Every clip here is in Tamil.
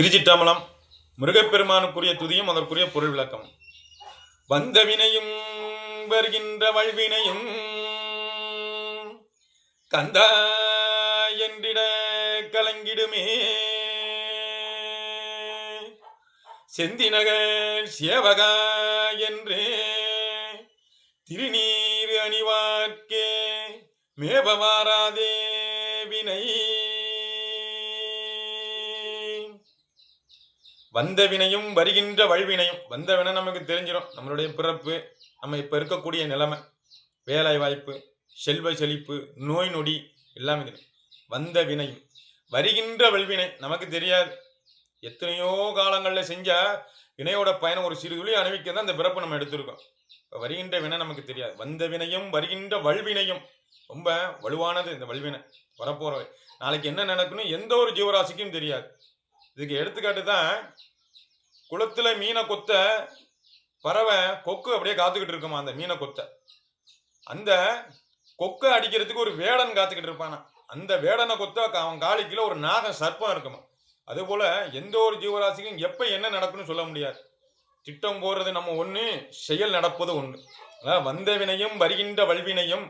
திருச்சிற்றம்பலம் முருகப்பெருமானுக்குரிய துதியும் அதற்குரிய பொருள் விளக்கம். வந்த வினையும் வருகின்ற வல்வினையும் கந்தா என்றிட கலங்கிடுமே. செந்தினகர் சேவகா என்று திருநீர் அணிவார்க்கே மேபவாராதே வினை. வந்த வினையும் வருகின்ற வல்வினையும் வந்த வினை நமக்கு தெரிஞ்சிடும். நம்மளுடைய பிறப்பு நம்ம இப்போ இருக்கக்கூடிய நிலைமை வேலை வாய்ப்பு செல்வ செழிப்பு நோய் நொடி எல்லாமே தெரியும் வந்த வினையும் வருகின்ற வல்வினை நமக்கு தெரியாது. எத்தனையோ காலங்களில் செஞ்சால் வினையோட பயணம் ஒரு சிறு துளி அணிவிக்க தான் அந்த பிறப்பு நம்ம எடுத்திருக்கோம். இப்போ வருகின்ற வினை நமக்கு தெரியாது. வந்த வினையும் வருகின்ற வல்வினையும் ரொம்ப வலுவானது இந்த வல்வினை. வரப்போகிற நாளைக்கு என்ன நடக்கணும் எந்த ஒரு ஜீவராசிக்கும் தெரியாது. இதுக்கு எடுத்துக்காட்டு தான் குளத்தில் மீனை கொத்த பறவை கொக்கு அப்படியே காத்துக்கிட்டு இருக்குமா அந்த மீனை கொத்த. அந்த கொக்கை அடிக்கிறதுக்கு ஒரு வேடன் காத்துக்கிட்டு இருப்பானா. அந்த வேடனை கொத்த அவன் காலிக்குள்ள ஒரு நாக சர்ப்பம் இருக்குமா. அதுபோல் எந்த ஒரு ஜீவராசிக்கும் எப்போ என்ன நடக்குன்னு சொல்ல முடியாது. திட்டம் போடுறது நம்ம ஒன்று செயல் நடப்பது ஒன்று அதாவது வந்த வினையும் வருகின்ற வல்வினையும்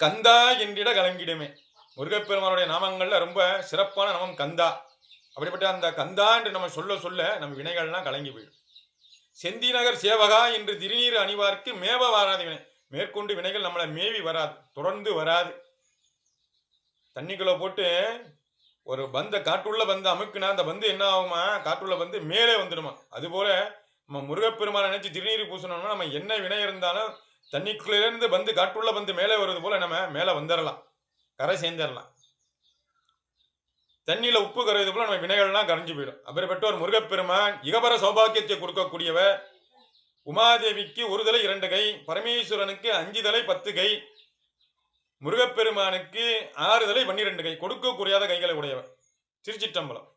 கந்தா என்றிட கலங்கிடுமே. முருகப்பெருமானுடைய நாமங்களில் ரொம்ப சிறப்பான நாமம் கந்தா. அப்படிப்பட்ட அந்த கந்தா என்று நம்ம சொல்ல சொல்ல நம்ம வினைகள்லாம் கலங்கி போயிடும். செந்திநகர் சேவகா என்று திருநீர் அணிவார்க்கு மேவ வராது வினை மேற்கொண்டு வினைகள் நம்மளை மேவி வராது தொடர்ந்து வராது. தண்ணிக்குள்ள போட்டு ஒரு பந்த காற்றுள்ள பந்து அமுக்குனா அந்த பந்து என்ன ஆகுமா? காற்றுள்ள பந்து மேலே வந்துடுமா அதுபோல நம்ம முருகப்பெருமானை நினைச்சு திருநீர் பூசணும்னா நம்ம என்ன வினை இருந்தாலும் தண்ணிக்குள்ளேருந்து பந்து காற்றுள்ள பந்து மேலே வருவது போல நம்ம மேலே வந்துடலாம் கரை சேர்ந்துடலாம் தண்ணியில் உப்பு கரைவது போல நம்ம வினைகள்லாம் கரைஞ்சு போயிடும். அப்படிப்பட்ட ஒரு முருகப்பெருமான் இகபர சௌபாக்கியத்தை கொடுக்கக்கூடியவர். உமாதேவிக்கு ஒரு தலை இரண்டு கை பரமேஸ்வரனுக்கு அஞ்சு தலை பத்து கை முருகப்பெருமானுக்கு ஆறு தலை பன்னிரெண்டு கை கொடுக்க குறையாத கைகளை உடையவர். திருச்சிட்டம்பலம்